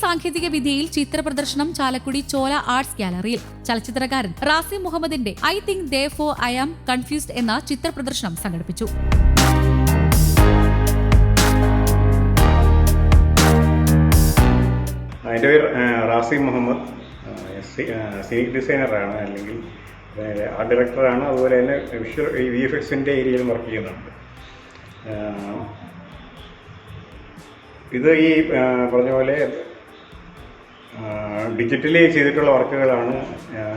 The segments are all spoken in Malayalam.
സാങ്കേതിക വിദ്യയിൽ ചിത്ര പ്രദർശനം ചാലക്കുടി ചോല ആർട്സ് ഗാലറിയിൽ. ചലച്ചിത്രകാരൻ റാസി മുഹമ്മദിന്റെ ഐ തിങ്ക് ദേ ഫോ ഐ ആം കൺഫ്യൂസ്ഡ് എന്ന ചിത്ര പ്രദർശനം സംഘടിപ്പിച്ചു. എന്റെ പേര് റാസി മുഹമ്മദ് സീനിക് ഡിസൈനറാണ് അല്ലെങ്കിൽ ആർട്ട് ഡയറക്ടറാണ് അതുപോലെ തന്നെ വിഷ്വൽ വി എഫ് എക്സിന്റെ ഏരിയയിൽ വർക്ക് ചെയ്യുന്നുണ്ട്. ഇത് ഈ പറഞ്ഞ പോലെ ഡിജിറ്റലി ചെയ്തിട്ടുള്ള വർക്കുകളാണ്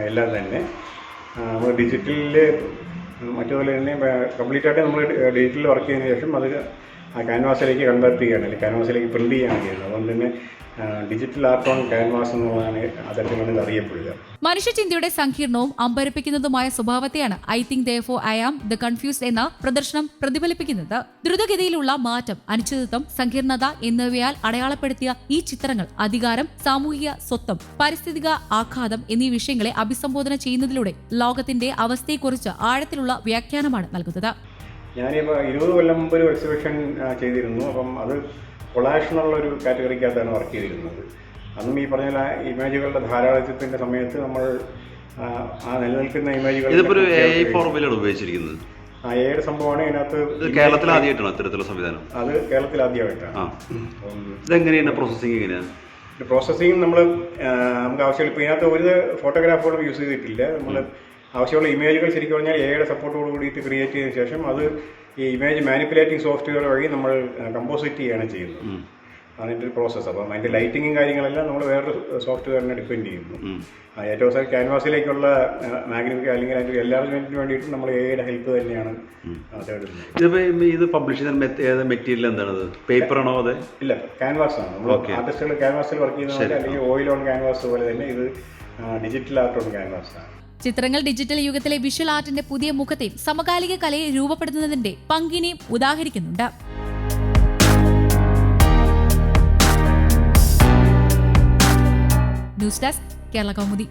എല്ലാം തന്നെ. നമ്മൾ ഡിജിറ്റലിൽ മറ്റുപോലെ തന്നെ കംപ്ലീറ്റ് ആയിട്ട് നമ്മൾ ഡിജിറ്റലിൽ വർക്ക് ചെയ്തതിന് ശേഷം അത് ആ ക്യാൻവാസിലേക്ക് കൺവേർട്ട് ചെയ്യുകയാണ് അല്ലെങ്കിൽ ക്യാൻവാസിലേക്ക് പ്രിന്റ് ചെയ്യുകയാണ് ചെയ്യുന്നത്. അതുകൊണ്ട് തന്നെ ഡിജിറ്റൽ ആർട്ട് ഓൺ ക്യാൻവാസ് എന്നുള്ളതാണ് ഇത് അറിയപ്പെടുക. മനുഷ്യചിന്തയുടെ സങ്കീർണവും അമ്പരപ്പിക്കുന്നതുമായ സ്വഭാവത്തെയാണ് I think therefore I am the confused എന്ന പ്രദർശനം പ്രതിഫലിപ്പിക്കുന്നത്. ദ്രുതഗതിയിലുള്ള മാറ്റം അനിശ്ചിതത്വം സങ്കീർണത എന്നിവയാൽ അടയാളപ്പെടുത്തിയ ഈ ചിത്രങ്ങൾ അധികാരം സാമൂഹിക സ്വത്വം പാരിസ്ഥിതിക ആഘാതം എന്നീ വിഷയങ്ങളെ അഭിസംബോധന ചെയ്യുന്നതിലൂടെ ലോകത്തിന്റെ അവസ്ഥയെക്കുറിച്ച് ആഴത്തിലുള്ള വ്യാഖ്യാനമാണ് നൽകുന്നത്. ഞാനിപ്പോൾ ഇരുപത് കൊല്ലം മുമ്പ് ഒരു എക്സിബിഷൻ ചെയ്തിരുന്നു. അപ്പം അത് കൊളാഷ് ഒരു കാറ്റഗറിക്കകത്താണ് വർക്ക് ചെയ്തിരുന്നത്. അന്നും ഈ പറഞ്ഞ ഇമേജുകളുടെ ധാരാളിത്തത്തിന്റെ സമയത്ത് നമ്മൾ ആ, നിലനിൽക്കുന്ന ഇമേജുകൾ ഉപയോഗിച്ചിരിക്കുന്നത്. ആ ഏഴ് സംഭവമാണ് ഇതിനകത്ത് ഇത് കേരളത്തിൽ ആദ്യമായിട്ടാണ് അത്തരത്തിലുള്ള സംവിധാനം? അത് കേരളത്തിൽ ആദ്യമായിട്ടാണ്. പ്രോസസ്സിംഗ് ഇതെങ്ങനെയാണ് പ്രോസസ്സിങ് എങ്ങനെയാണ് പ്രോസസ്സിങ് നമ്മൾ നമുക്ക് ആവശ്യമില്ല. ഇപ്പോൾ ഇതിനകത്ത് ഒരു ഫോട്ടോഗ്രാഫുകളും യൂസ് ചെയ്തിട്ടില്ല. നമ്മൾ ആവശ്യമുള്ള ഇമേജുകൾ ശരിക്കും പറഞ്ഞാൽ എയുടെ സപ്പോർട്ടോട് കൂടിയിട്ട് ക്രിയേറ്റ് ചെയ്തതിനു ശേഷം അത് ഈ ഇമേജ് മാനിപ്പുലേറ്റിംഗ് സോഫ്റ്റ്വെയർ വഴി നമ്മൾ കമ്പോസിറ്റ് ചെയ്യാണ് ചെയ്യുന്നത്. അതിന്റെ ഒരു പ്രോസസ്സ് അപ്പം അതിന്റെ ലൈറ്റിങ്ങും കാര്യങ്ങളെല്ലാം നമ്മൾ വേറൊരു സോഫ്റ്റ്വെയറിനെ ഡിപ്പെൻഡ് ചെയ്യുന്നു. ആ, ഏറ്റവും അവസാനം ക്യാൻവാസിലേക്കുള്ള മാഗ്നിഫിക് അല്ലെങ്കിൽ അതിന്റെ എല്ലാവർക്കും വേണ്ടിയിട്ട് നമ്മൾ എയുടെ ഹെൽപ്പ് തന്നെയാണ് ഇതിപ്പോൾ ഇത് പബ്ലിഷ് ഏത് മെറ്റീരിയൽ എന്താണത് പേപ്പറാണോ അത്? ഇല്ല ക്യാൻവാസ് ആണ് നമ്മൾ ആർട്ടിസ്റ്റുകൾ ക്യാൻവാസിൽ വർക്ക് ചെയ്യുന്നത് അല്ലെങ്കിൽ ഓയിൽ ഓൺ ക്യാൻവാസ് പോലെ തന്നെ ഇത് ഡിജിറ്റൽ ആർട്ട് ഓൺ ക്യാൻവാസ് ആണ് ചിത്രങ്ങൾ ഡിജിറ്റൽ യുഗത്തിലെ വിഷ്വൽ ആർട്ടിന്റെ പുതിയ മുഖത്തെയും സമകാലിക കലയെ രൂപപ്പെടുത്തുന്നതിന്റെ പങ്കിനെയും ഉദാഹരിക്കുന്നുണ്ട്. News desk Kerala Kaumudi.